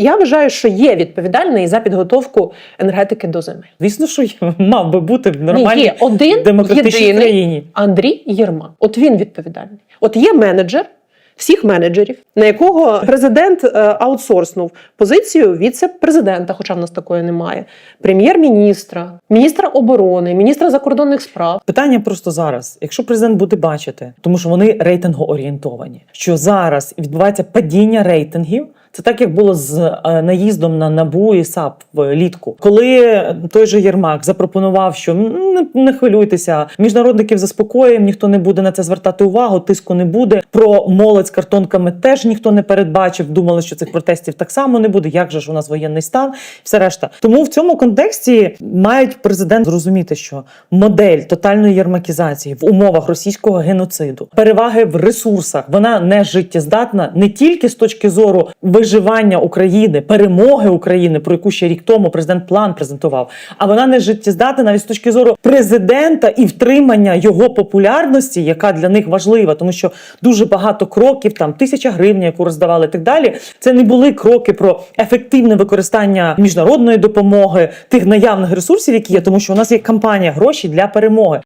Я вважаю, що є відповідальний за підготовку енергетики до зими. Звісно, що мав би бути в Ні, нормальній є один демократичній єдиний країні. Андрій Єрмак. От він відповідальний. От є менеджер всіх менеджерів, на якого президент е, аутсорснув позицію віце-президента, хоча в нас такої немає, прем'єр-міністра, міністра оборони, міністра закордонних справ. Питання просто зараз. Якщо президент буде бачити, тому що вони рейтингоорієнтовані, що зараз відбувається падіння рейтингів. Це так, як було з е, наїздом на набу і САП влітку, коли той же Єрмак запропонував, що не, хвилюйтеся, міжнародників заспокоїмо, ніхто не буде на це звертати увагу, тиску не буде. Про молодь з картонками теж ніхто не передбачив. Думали, що цих протестів так само не буде. Як же ж у нас воєнний стан? Все решта. Тому в цьому контексті мають президент зрозуміти, що модель тотальної єрмакізації в умовах російського геноциду, переваги в ресурсах, вона не життєздатна не тільки з точки зору виживання України, перемоги України, про яку ще рік тому президент план презентував, а вона не життєздатна навіть з точки зору президента і втримання його популярності, яка для них важлива, тому що дуже багато кроків, там тисяча гривень, яку роздавали, і так далі. Це не були кроки про ефективне використання міжнародної допомоги, тих наявних ресурсів, які є, тому що у нас є кампанія гроші для перемоги.